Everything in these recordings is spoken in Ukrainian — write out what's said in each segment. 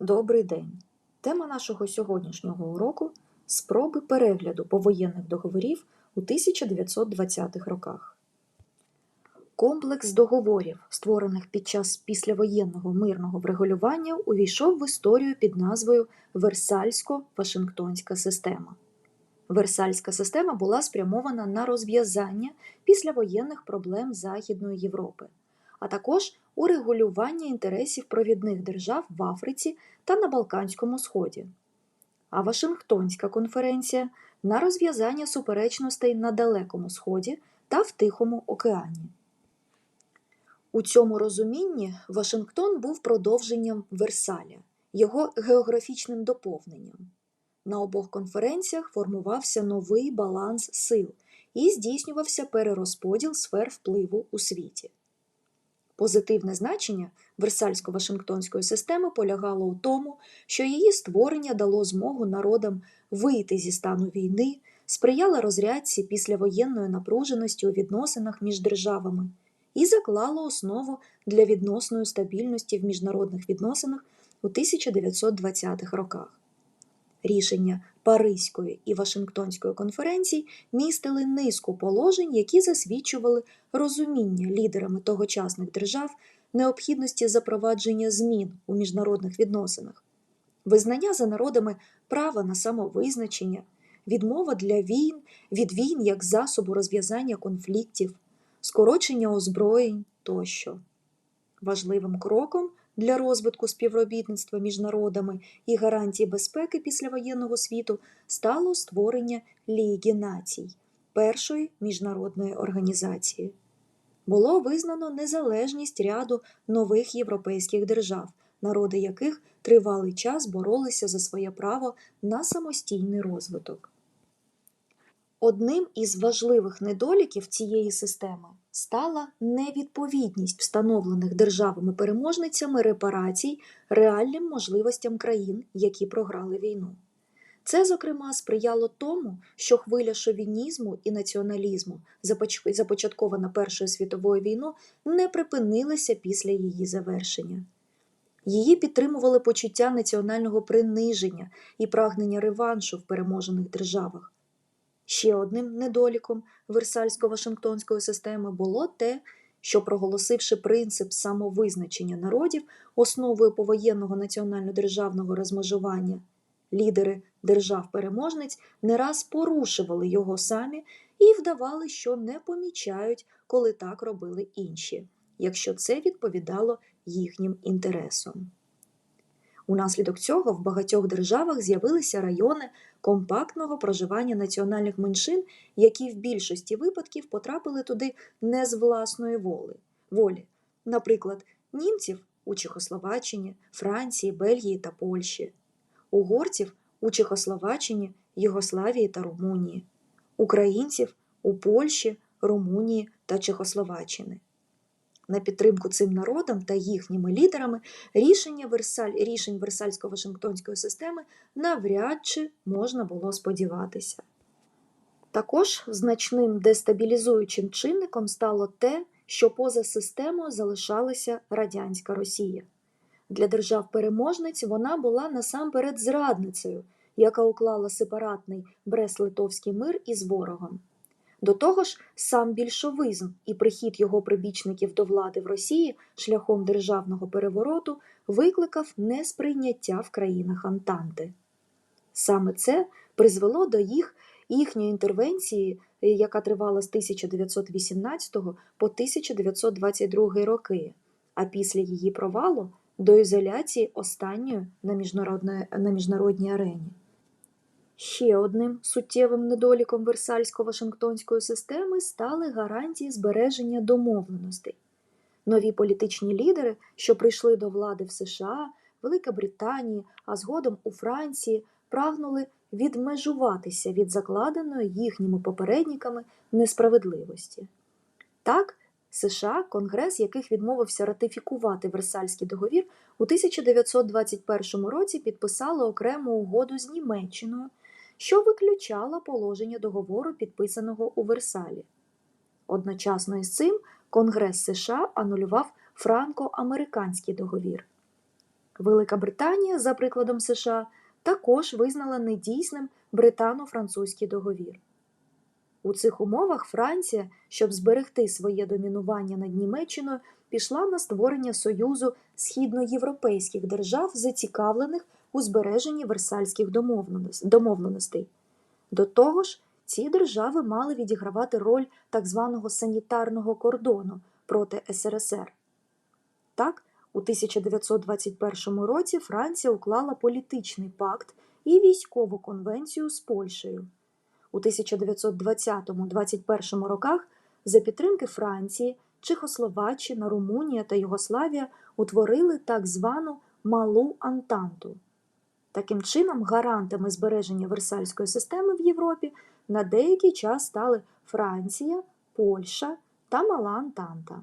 Добрий день! Тема нашого сьогоднішнього уроку спроби перегляду повоєнних договорів у 1920-х роках. Комплекс договорів, створених під час післявоєнного мирного врегулювання, увійшов в історію під назвою Версальсько-Вашингтонська система. Версальська система була спрямована на розв'язання післявоєнних проблем Західної Європи, а також урегулювання інтересів провідних держав в Африці та на Балканському Сході. А Вашингтонська конференція на розв'язання суперечностей на Далекому Сході та в Тихому океані. У цьому розумінні Вашингтон був продовженням Версаля, його географічним доповненням. На обох конференціях формувався новий баланс сил і здійснювався перерозподіл сфер впливу у світі. Позитивне значення Версальсько-Вашингтонської системи полягало у тому, що її створення дало змогу народам вийти зі стану війни, сприяло розрядці післявоєнної напруженості у відносинах між державами і заклало основу для відносної стабільності в міжнародних відносинах у 1920-х роках. Рішення Паризької і Вашингтонської конференцій містили низку положень, які засвідчували розуміння лідерами тогочасних держав необхідності запровадження змін у міжнародних відносинах, визнання за народами права на самовизначення, відмова для війн від війн як засобу розв'язання конфліктів, скорочення озброєнь тощо. Важливим кроком для розвитку співробітництва між народами і гарантії безпеки післявоєнного світу стало створення Ліги націй, першої міжнародної організації. Було визнано незалежність ряду нових європейських держав, народи яких тривалий час боролися за своє право на самостійний розвиток. Одним із важливих недоліків цієї системи стала невідповідність встановлених державами-переможницями репарацій реальним можливостям країн, які програли війну. Це, зокрема, сприяло тому, що хвиля шовінізму і націоналізму, започаткована Першою світовою війною, не припинилася після її завершення. Її підтримували почуття національного приниження і прагнення реваншу в переможених державах. Ще одним недоліком Версальсько-Вашингтонської системи було те, що, проголосивши принцип самовизначення народів основою повоєнного національно-державного розмежування, лідери держав-переможниць не раз порушували його самі і вдавали, що не помічають, коли так робили інші, якщо це відповідало їхнім інтересам. Унаслідок цього в багатьох державах з'явилися райони компактного проживання національних меншин, які в більшості випадків потрапили туди не з власної воли, волі, наприклад, німців у Чехословаччині, Франції, Бельгії та Польщі, угорців у Чехословаччині, Югославії та Румунії, українців у Польщі, Румунії та Чехословаччини. На підтримку цим народам та їхніми лідерами рішення Версаль, рішень Версальсько-Вашингтонської системи навряд чи можна було сподіватися. Також значним дестабілізуючим чинником стало те, що поза системою залишалася радянська Росія. Для держав-переможниць вона була насамперед зрадницею, яка уклала сепаратний Брест-Литовський мир із ворогом. До того ж, сам більшовизм і прихід його прибічників до влади в Росії шляхом державного перевороту викликав несприйняття в країнах Антанти. Саме це призвело до їх їхньої інтервенції, яка тривала з 1918 по 1922 роки, а після її провалу до ізоляції останньої на міжнародній арені. Ще одним суттєвим недоліком Версальсько-Вашингтонської системи стали гарантії збереження домовленостей. Нові політичні лідери, що прийшли до влади в США, Велика Британії, а згодом у Франції, прагнули відмежуватися від закладеної їхніми попередниками несправедливості. Так, США, Конгрес, яких відмовився ратифікувати Версальський договір, у 1921 році підписали окрему угоду з Німеччиною що виключала положення договору, підписаного у Версалі. Одночасно із цим Конгрес США анулював франко-американський договір. Велика Британія, за прикладом США, також визнала недійсним британо-французький договір. У цих умовах Франція, щоб зберегти своє домінування над Німеччиною, пішла на створення Союзу східноєвропейських держав, зацікавлених у збереженні версальських домовленостей. До того ж, ці держави мали відігравати роль так званого санітарного кордону проти СРСР. Так, у 1921 році Франція уклала політичний пакт і військову конвенцію з Польщею. У 1920-21 роках за підтримки Франції, Чехословаччина, Румунія та Югославія утворили так звану Малу Антанту. Таким чином, гарантами збереження Версальської системи в Європі на деякий час стали Франція, Польща та Мала Антанта.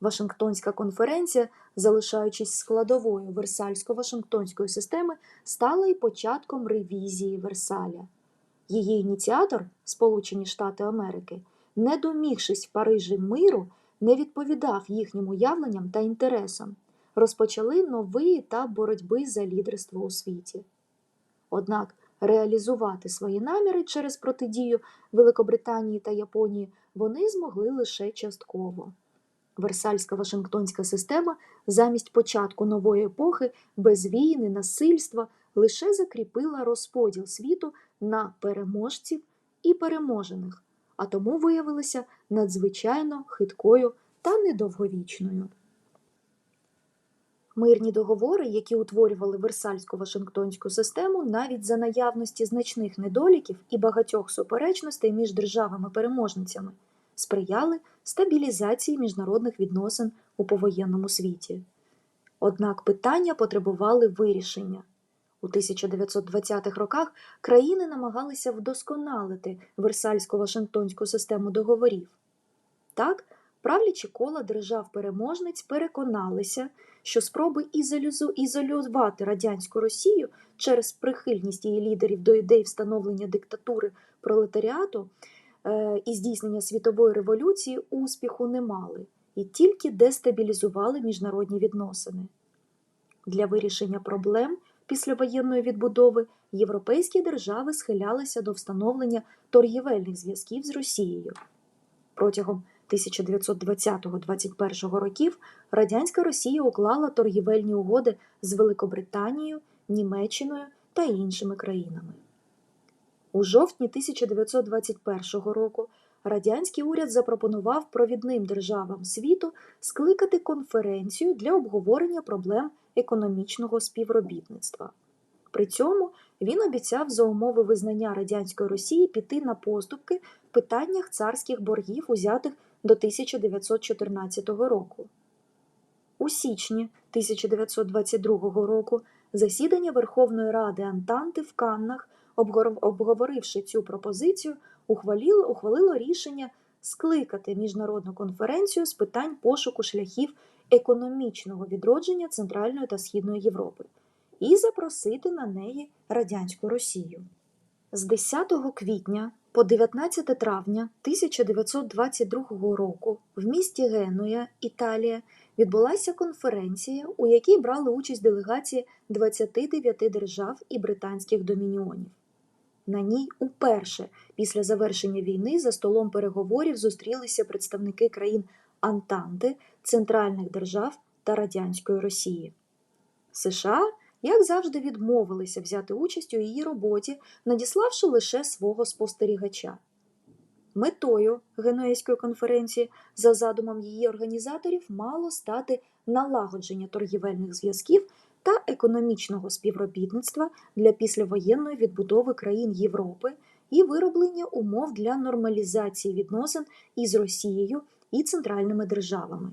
Вашингтонська конференція, залишаючись складовою Версальсько-Вашингтонської системи, стала і початком ревізії Версаля. Її ініціатор, Сполучені Штати Америки, не домігшись в Парижі миру, не відповідав їхнім уявленням та інтересам, розпочали новий етап боротьби за лідерство у світі. Однак реалізувати свої наміри через протидію Великобританії та Японії вони змогли лише частково. Версальська Вашингтонська система замість початку нової епохи без війни, насильства лише закріпила розподіл світу на переможців і переможених, а тому виявилася надзвичайно хиткою та недовговічною. Мирні договори, які утворювали Версальсько-Вашингтонську систему, навіть за наявності значних недоліків і багатьох суперечностей між державами-переможницями, сприяли стабілізації міжнародних відносин у повоєнному світі. Однак питання потребували вирішення. У 1920-х роках країни намагалися вдосконалити Версальсько-Вашингтонську систему договорів. Так, правлячі кола держав-переможниць переконалися, що спроби ізолювати радянську Росію через прихильність її лідерів до ідей встановлення диктатури пролетаріату е, і здійснення світової революції успіху не мали і тільки дестабілізували міжнародні відносини. Для вирішення проблем післявоєнної відбудови європейські держави схилялися до встановлення торгівельних зв'язків з Росією. Протягом 1920-21 років радянська Росія уклала торгівельні угоди з Великобританією, Німеччиною та іншими країнами. У жовтні 1921 року радянський уряд запропонував провідним державам світу скликати конференцію для обговорення проблем економічного співробітництва. При цьому він обіцяв за умови визнання радянської Росії піти на поступки в питаннях царських боргів, узятих до 1914 року. У січні 1922 року засідання Верховної Ради Антанти в Каннах, обговоривши цю пропозицію, ухвалило, ухвалило рішення скликати міжнародну конференцію з питань пошуку шляхів економічного відродження Центральної та Східної Європи і запросити на неї радянську Росію. З 10 квітня по 19 травня 1922 року в місті Генуя, Італія, відбулася конференція, у якій брали участь делегації 29 держав і британських домініонів. На ній уперше після завершення війни за столом переговорів зустрілися представники країн Антанти, центральних держав та радянської Росії. США, як завжди, відмовилися взяти участь у її роботі, надіславши лише свого спостерігача. Метою Генуезької конференції за задумом її організаторів мало стати налагодження торгівельних зв'язків та економічного співробітництва для післявоєнної відбудови країн Європи і вироблення умов для нормалізації відносин із Росією і центральними державами.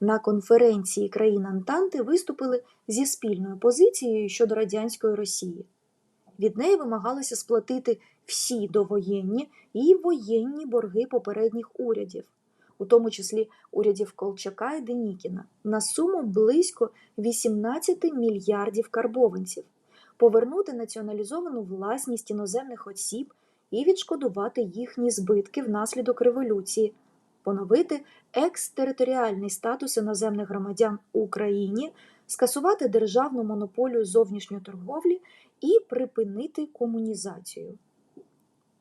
На конференції країн Антанти виступили зі спільною позицією щодо радянської Росії. Від неї вимагалося сплатити всі довоєнні і воєнні борги попередніх урядів, у тому числі урядів Колчака і Денікіна, на суму близько 18 мільярдів карбованців, повернути націоналізовану власність іноземних осіб і відшкодувати їхні збитки внаслідок революції, поновити екстериторіальний статус іноземних громадян Україні скасувати державну монополію зовнішньої торговлі і припинити комунізацію.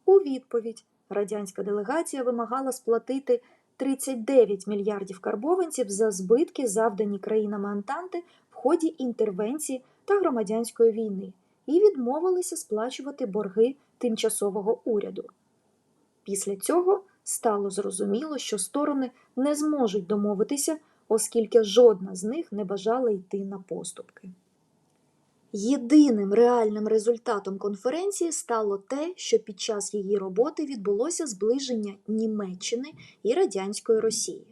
У відповідь радянська делегація вимагала сплатити 39 мільярдів карбованців за збитки, завдані країнами Антанти в ході інтервенції та громадянської війни, і відмовилися сплачувати борги тимчасового уряду. Після цього стало зрозуміло, що сторони не зможуть домовитися, оскільки жодна з них не бажала йти на поступки. Єдиним реальним результатом конференції стало те, що під час її роботи відбулося зближення Німеччини і радянської Росії.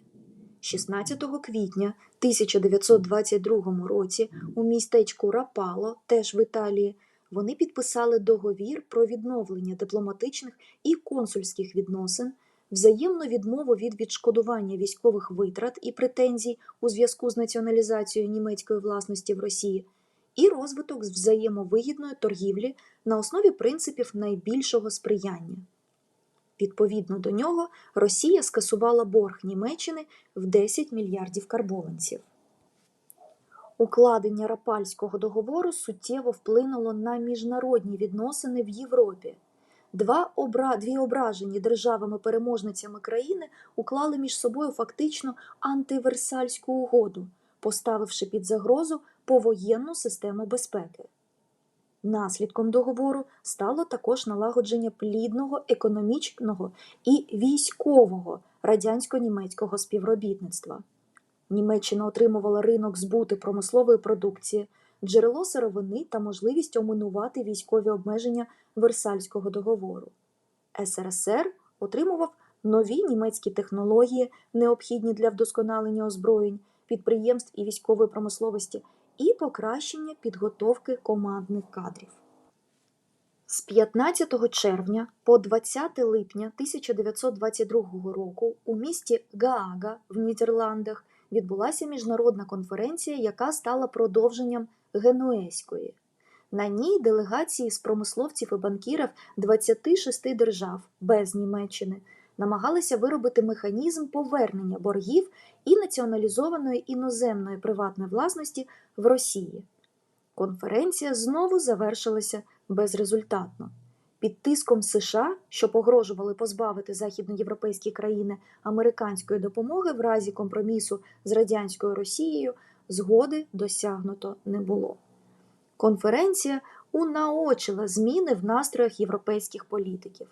16 квітня 1922 році у містечку Рапало, теж в Італії, вони підписали договір про відновлення дипломатичних і консульських відносин, взаємну відмову від відшкодування військових витрат і претензій у зв'язку з націоналізацією німецької власності в Росії і розвиток взаємовигідної торгівлі на основі принципів найбільшого сприяння. Відповідно до нього, Росія скасувала борг Німеччини в 10 мільярдів карбованців. Укладення Рапальського договору суттєво вплинуло на міжнародні відносини в Європі. Два обра... Дві ображені державами-переможницями країни уклали між собою фактично антиверсальську угоду, поставивши під загрозу повоєнну систему безпеки. Наслідком договору стало також налагодження плідного економічного і військового радянсько-німецького співробітництва. Німеччина отримувала ринок збути промислової продукції, джерело сировини та можливість оминувати військові обмеження Версальського договору. СРСР отримував нові німецькі технології, необхідні для вдосконалення озброєнь, підприємств і військової промисловості, і покращення підготовки командних кадрів. З 15 червня по 20 липня 1922 року у місті Гаага в Нідерландах відбулася міжнародна конференція, яка стала продовженням Генуезької. На ній делегації з промисловців і банкірів 26 держав без Німеччини намагалися виробити механізм повернення боргів і націоналізованої іноземної приватної власності в Росії. Конференція знову завершилася безрезультатно. Під тиском США, що погрожували позбавити західноєвропейські країни американської допомоги в разі компромісу з радянською Росією, згоди досягнуто не було. Конференція унаочила зміни в настроях європейських політиків.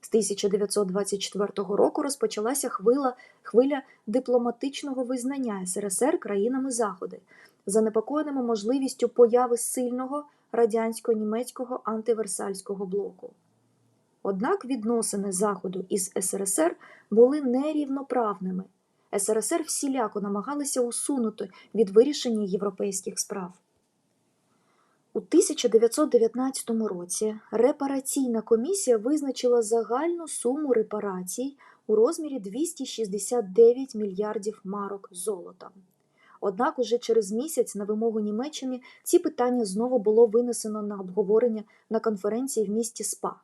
З 1924 року розпочалася хвиля, хвиля дипломатичного визнання СРСР країнами Заходи, занепокоєними можливістю появи сильного радянсько-німецького антиверсальського блоку. Однак відносини Заходу із СРСР були нерівноправними. СРСР всіляко намагалися усунути від вирішення європейських справ. У 1919 році репараційна комісія визначила загальну суму репарацій у розмірі 269 мільярдів марок золота. Однак уже через місяць на вимогу Німеччини ці питання знову було винесено на обговорення на конференції в місті СПА.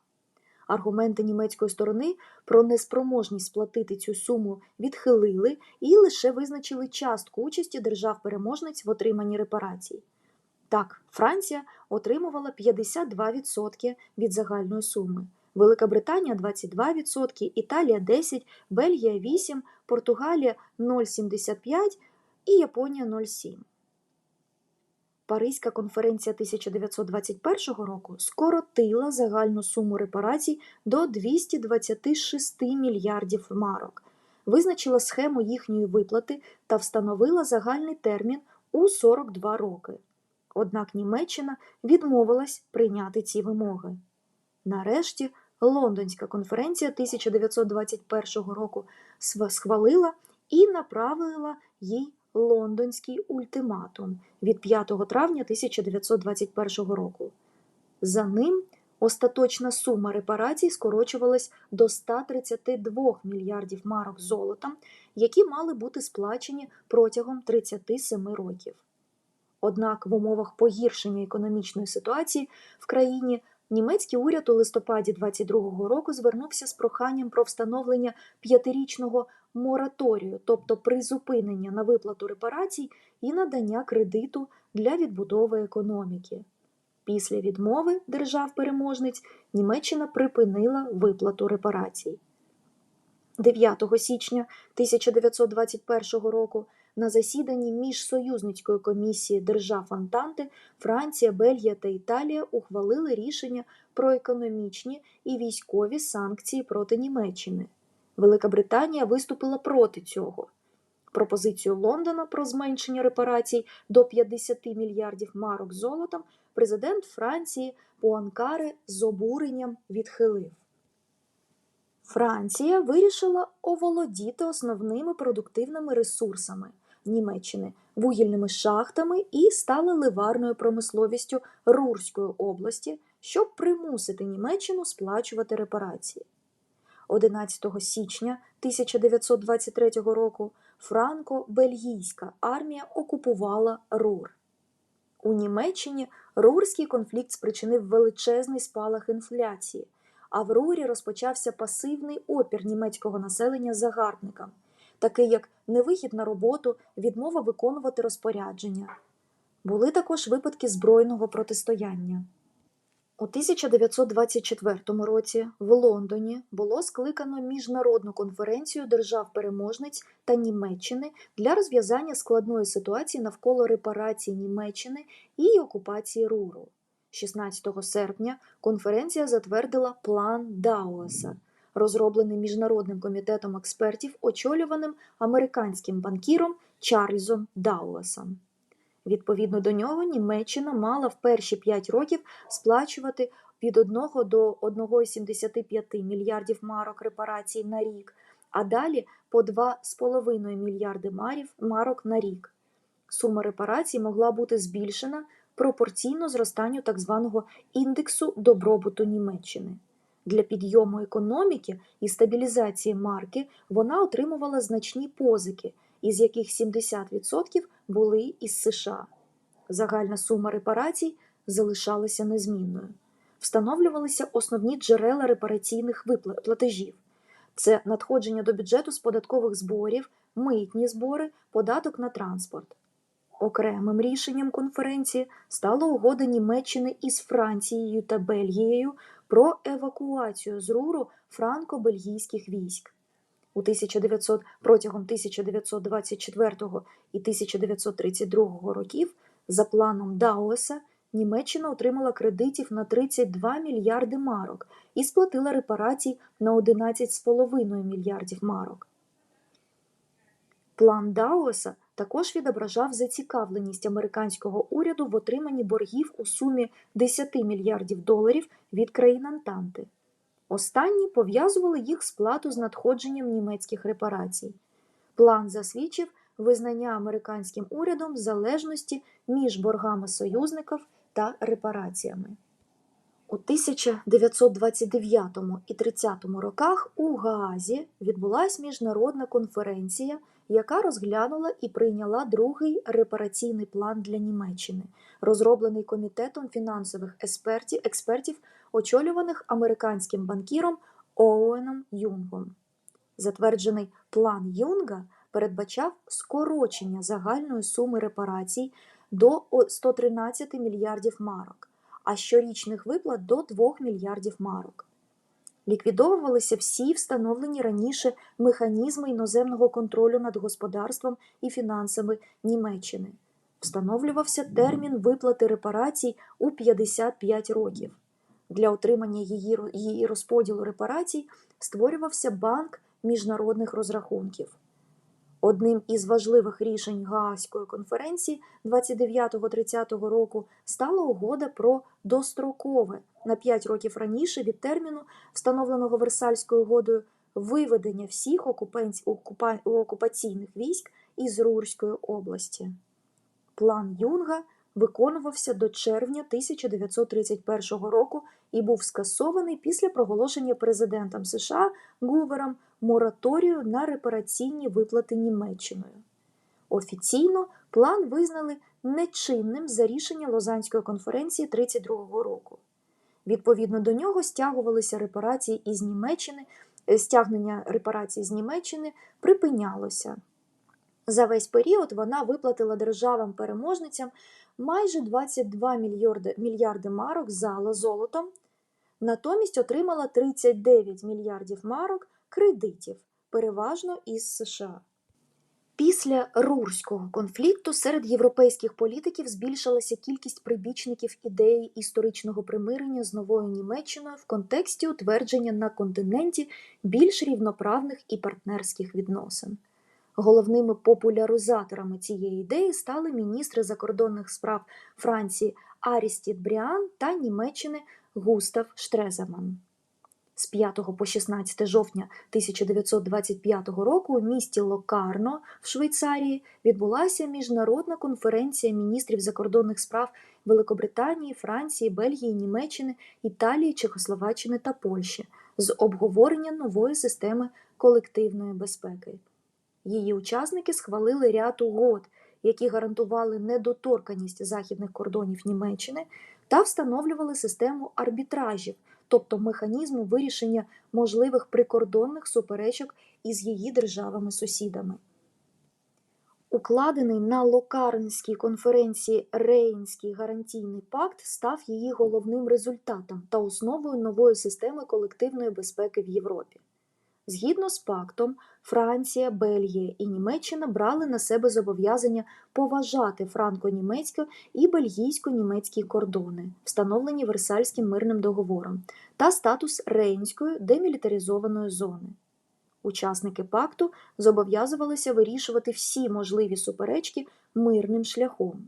Аргументи німецької сторони про неспроможність сплатити цю суму відхилили і лише визначили частку участі держав-переможниць в отриманні репарацій. Так, Франція отримувала 52% від загальної суми, Велика Британія 22%, Італія 10%, Бельгія 8%, Португалія 0,75% і Японія 0,7%. Паризька конференція 1921 року скоротила загальну суму репарацій до 226 мільярдів марок, визначила схему їхньої виплати та встановила загальний термін у 42 роки. Однак Німеччина відмовилась прийняти ці вимоги. Нарешті Лондонська конференція 1921 року схвалила і направила їй лондонський ультиматум від 5 травня 1921 року. За ним остаточна сума репарацій скорочувалась до 132 мільярдів марок золота, які мали бути сплачені протягом 37 років. Однак в умовах погіршення економічної ситуації в країні німецький уряд у листопаді 22-го року звернувся з проханням про встановлення п'ятирічного мораторію, тобто призупинення на виплату репарацій і надання кредиту для відбудови економіки. Після відмови держав-переможниць Німеччина припинила виплату репарацій. 9 січня 1921 року на засіданні міжсоюзницької комісії держав Антанти Франція, Бельгія та Італія ухвалили рішення про економічні і військові санкції проти Німеччини. Велика Британія виступила проти цього. Пропозицію Лондона про зменшення репарацій до 50 мільярдів марок золотом президент Франції Пуанкаре з обуренням відхилив. Франція вирішила оволодіти основними продуктивними ресурсами Німеччини вугільними шахтами і стала ливарною промисловістю Рурської області, щоб примусити Німеччину сплачувати репарації. 11 січня 1923 року франко-бельгійська армія окупувала Рур. У Німеччині Рурський конфлікт спричинив величезний спалах інфляції, а в Рурі розпочався пасивний опір німецького населення загарбникам, такий як невихід на роботу, відмова виконувати розпорядження. Були також випадки збройного протистояння. У 1924 році в Лондоні було скликано міжнародну конференцію держав-переможниць та Німеччини для розв'язання складної ситуації навколо репарації Німеччини і окупації Руру. 16 серпня конференція затвердила план Дауеса, розроблений міжнародним комітетом експертів, очолюваним американським банкіром Чарльзом Дауесом. Відповідно до нього, Німеччина мала в перші 5 років сплачувати від 1 до 1,75 мільярдів марок репарацій на рік, а далі по 2,5 мільярди марок на рік. Сума репарацій могла бути збільшена пропорційно зростанню так званого індексу добробуту Німеччини. Для підйому економіки і стабілізації марки вона отримувала значні позики, із яких 70% були із США. Загальна сума репарацій залишалася незмінною. Встановлювалися основні джерела репараційних платежів. Це надходження до бюджету з податкових зборів, митні збори, податок на транспорт. Окремим рішенням конференції стала угода Німеччини із Францією та Бельгією про евакуацію з Руру франко-бельгійських військ. У 1900, протягом 1924 і 1932 років за планом Дауеса Німеччина отримала кредитів на 32 мільярди марок і сплатила репарацій на 11,5 мільярдів марок. План Дауеса також відображав зацікавленість американського уряду в отриманні боргів у сумі 10 мільярдів доларів від країн Антанти. Останні пов'язували їх сплату з надходженням німецьких репарацій. План засвідчив визнання американським урядом залежності між боргами союзників та репараціями. У 1929 і 30 роках у Гаазі відбулася міжнародна конференція, яка розглянула і прийняла другий репараційний план для Німеччини, розроблений комітетом фінансових експертів, експертів очолюваних американським банкіром Оуеном Юнгом. Затверджений план Юнга передбачав скорочення загальної суми репарацій до 113 мільярдів марок, а щорічних виплат до 2 мільярдів марок. Ліквідовувалися всі встановлені раніше механізми іноземного контролю над господарством і фінансами Німеччини. Встановлювався термін виплати репарацій у 55 років. Для отримання її, розподілу репарацій створювався банк міжнародних розрахунків. Одним із важливих рішень Гаазької конференції 29-30 року стала угода про дострокове на 5 років раніше від терміну, встановленого Версальською угодою, виведення всіх окупаційних військ із Рурської області. План Юнга виконувався до червня 1931 року і був скасований після проголошення президентом США Гувером мораторію на репараційні виплати Німеччиною. Офіційно план визнали нечинним за рішення Лозанської конференції 1932 року. Відповідно до нього стягувалися репарації із Німеччини, стягнення репарацій з Німеччини припинялося. За весь період вона виплатила державам-переможницям майже 22 мільярди, мільярди марок зала золотом, натомість отримала 39 мільярдів марок кредитів, переважно із США. Після Рурського конфлікту серед європейських політиків збільшилася кількість прибічників ідеї історичного примирення з новою Німеччиною в контексті утвердження на континенті більш рівноправних і партнерських відносин. Головними популяризаторами цієї ідеї стали міністри закордонних справ Франції Арістід Бріан та Німеччини Густав Штреземан. З 5 по 16 жовтня 1925 року у місті Локарно в Швейцарії відбулася міжнародна конференція міністрів закордонних справ Великобританії, Франції, Бельгії, Німеччини, Італії, Чехословаччини та Польщі з обговорення нової системи колективної безпеки. Її учасники схвалили ряд угод, які гарантували недоторканість західних кордонів Німеччини та встановлювали систему арбітражів, тобто механізму вирішення можливих прикордонних суперечок із її державами-сусідами. Укладений на Локарнській конференції Рейнський гарантійний пакт став її головним результатом та основою нової системи колективної безпеки в Європі. Згідно з пактом, Франція, Бельгія і Німеччина брали на себе зобов'язання поважати франко-німецько і бельгійсько-німецькі кордони, встановлені Версальським мирним договором, та статус Рейнської демілітаризованої зони. Учасники пакту зобов'язувалися вирішувати всі можливі суперечки мирним шляхом.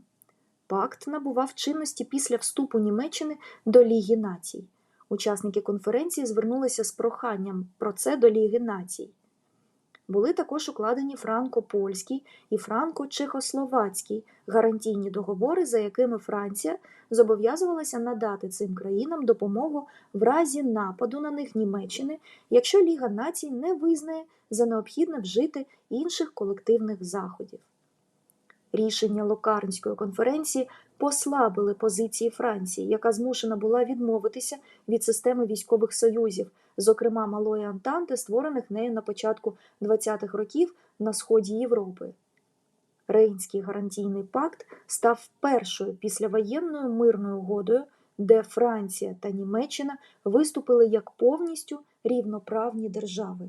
Пакт набував чинності після вступу Німеччини до Ліги націй. Учасники конференції звернулися з проханням про це до Ліги націй. Були також укладені франко-польський і франко-чехословацький гарантійні договори, за якими Франція зобов'язувалася надати цим країнам допомогу в разі нападу на них Німеччини, якщо Ліга націй не визнає за необхідне вжити інших колективних заходів. Рішення Локарнської конференції послабили позиції Франції, яка змушена була відмовитися від системи військових союзів, зокрема Малої Антанти, створених нею на початку 20-х років на сході Європи. Рейнський гарантійний пакт став першою післявоєнною мирною угодою, де Франція та Німеччина виступили як повністю рівноправні держави.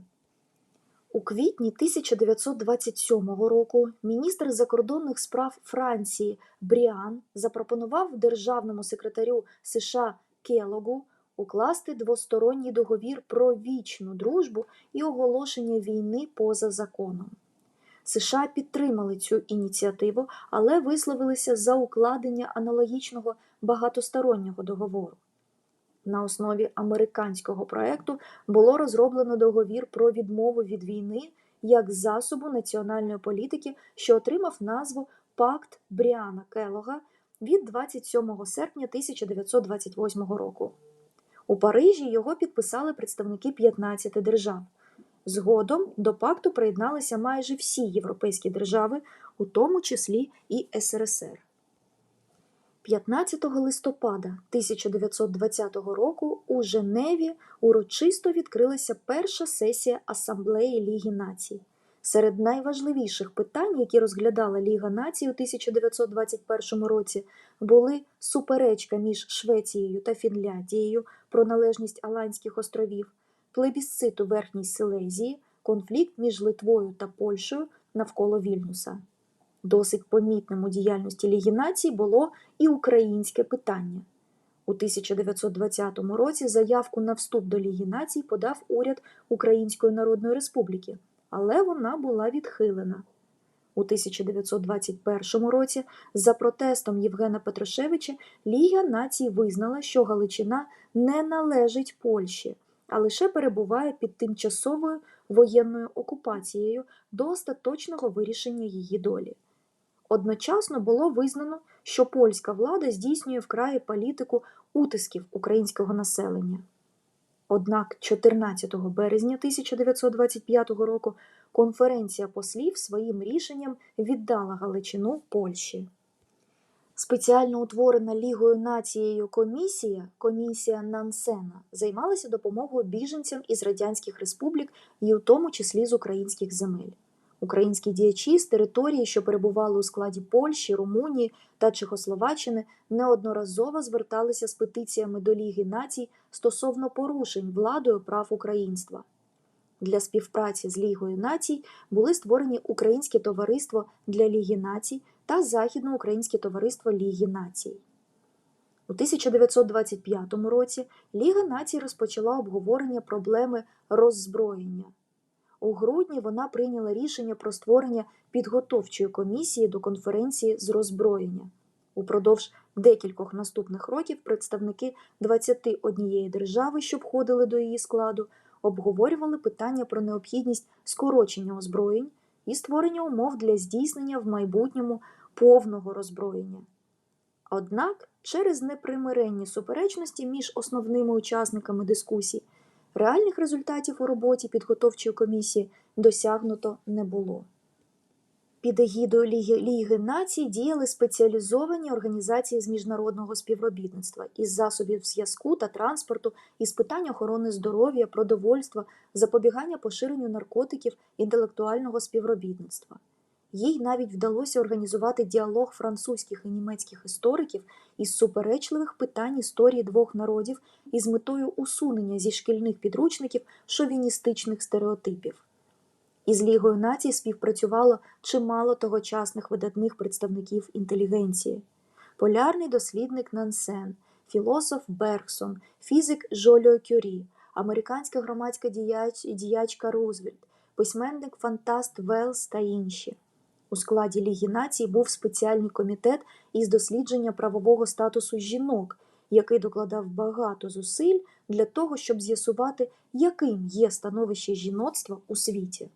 У квітні 1927 року міністр закордонних справ Франції Бріан запропонував державному секретарю США Келогу укласти двосторонній договір про вічну дружбу і оголошення війни поза законом. США підтримали цю ініціативу, але висловилися за укладення аналогічного багатостороннього договору. На основі американського проекту було розроблено договір про відмову від війни як засобу національної політики, що отримав назву Пакт Бріана Келога від 27 серпня 1928 року. У Парижі його підписали представники 15 держав. Згодом до пакту приєдналися майже всі європейські держави, у тому числі і СРСР. 15 листопада 1920 року у Женеві урочисто відкрилася перша сесія Асамблеї Ліги націй. Серед найважливіших питань, які розглядала Ліга націй у 1921 році, були суперечка між Швецією та Фінляндією про належність Аланських островів, плебісцит у Верхній Силезії, конфлікт між Литвою та Польщею навколо Вільнюса. Досить помітним у діяльності Ліги націй було і українське питання. У 1920 році заявку на вступ до Ліги націй подав уряд Української Народної Республіки, але вона була відхилена. У 1921 році за протестом Євгена Петрушевича Ліга націй визнала, що Галичина не належить Польщі, а лише перебуває під тимчасовою воєнною окупацією до остаточного вирішення її долі. Одночасно було визнано, що польська влада здійснює вкраї політику утисків українського населення. Однак 14 березня 1925 року конференція послів своїм рішенням віддала Галичину Польщі. Спеціально утворена Лігою нацією комісія, комісія Нансена, займалася допомогою біженцям із радянських республік і у тому числі з українських земель. Українські діячі з території, що перебували у складі Польщі, Румунії та Чехословаччини, неодноразово зверталися з петиціями до Ліги націй стосовно порушень владою прав українства. Для співпраці з Лігою націй були створені Українське товариство для Ліги націй та Західноукраїнське товариство Ліги націй. У 1925 році Ліга націй розпочала обговорення проблеми роззброєння. У грудні вона прийняла рішення про створення підготовчої комісії до конференції з роззброєння. Упродовж декількох наступних років представники 21 держави, що входили до її складу, обговорювали питання про необхідність скорочення озброєнь і створення умов для здійснення в майбутньому повного роззброєння. Однак через непримиренні суперечності між основними учасниками дискусій реальних результатів у роботі підготовчої комісії досягнуто не було. Під егідою Ліги, націй діяли спеціалізовані організації з міжнародного співробітництва із засобів зв'язку та транспорту, із питань охорони здоров'я, продовольства, запобігання поширенню наркотиків, інтелектуального співробітництва. Їй навіть вдалося організувати діалог французьких і німецьких істориків із суперечливих питань історії двох народів із метою усунення зі шкільних підручників шовіністичних стереотипів. Із Лігою націй співпрацювало чимало тогочасних видатних представників інтелігенції: полярний дослідник Нансен, філософ Бергсон, фізик Жоліо Кюрі, американська громадська діяч, діячка Рузвельт, письменник Фантаст Велс та інші. У складі Ліги націй був спеціальний комітет із дослідження правового статусу жінок, який докладав багато зусиль для того, щоб з'ясувати, яким є становище жіноцтва у світі.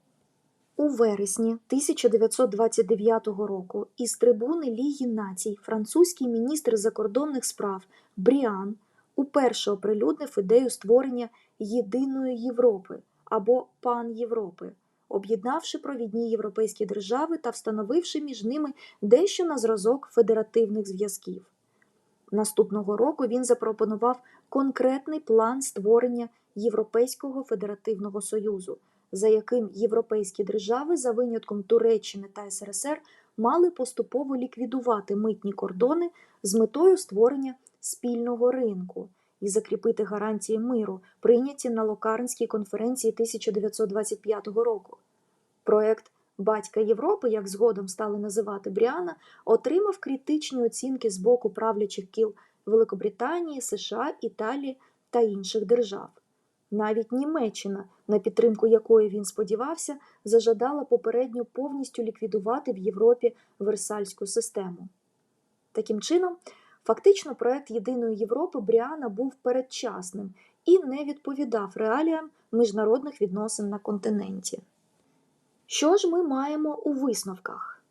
У вересні 1929 року із трибуни Ліги націй французький міністр закордонних справ Бріан уперше оприлюднив ідею створення єдиної Європи або пан Європи, об'єднавши провідні європейські держави та встановивши між ними дещо на зразок федеративних зв'язків. Наступного року він запропонував конкретний план створення Європейського федеративного союзу, за яким європейські держави, за винятком Туреччини та СРСР, мали поступово ліквідувати митні кордони з метою створення спільного ринку і закріпити гарантії миру, прийняті на Локарнській конференції 1925 року. Проект Батька Європи, як згодом стали називати Бріана, отримав критичні оцінки з боку правлячих кіл Великобританії, США, Італії та інших держав. Навіть Німеччина, на підтримку якої він сподівався, зажадала попередньо повністю ліквідувати в Європі Версальську систему. Таким чином, фактично проект Єдиної Європи Бріана був передчасним і не відповідав реаліям міжнародних відносин на континенті. Що ж ми маємо у висновках?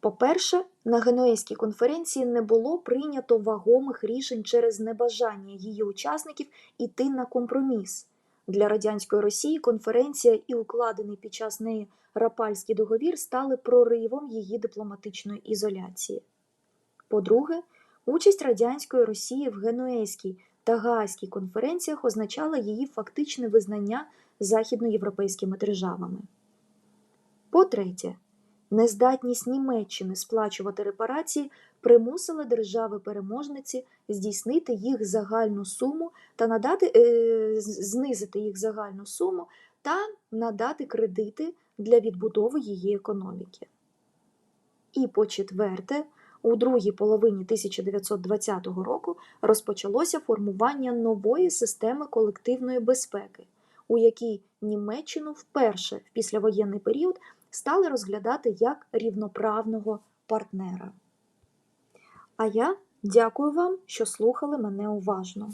По-перше, на Генуезькій конференції не було прийнято вагомих рішень через небажання її учасників іти на компроміс. Для радянської Росії конференція і укладений під час неї Рапальський договір стали проривом її дипломатичної ізоляції. По-друге, участь радянської Росії в Генуезькій та Гаазькій конференціях означала її фактичне визнання західноєвропейськими державами. По-третє, нездатність Німеччини сплачувати репарації примусила держави-переможниці здійснити їх загальну суму та надати, е, знизити їх загальну суму та надати кредити для відбудови її економіки. І по четверте, у другій половині 1920 року розпочалося формування нової системи колективної безпеки, у якій Німеччину вперше в післявоєнний період стали розглядати як рівноправного партнера. А я дякую вам, що слухали мене уважно.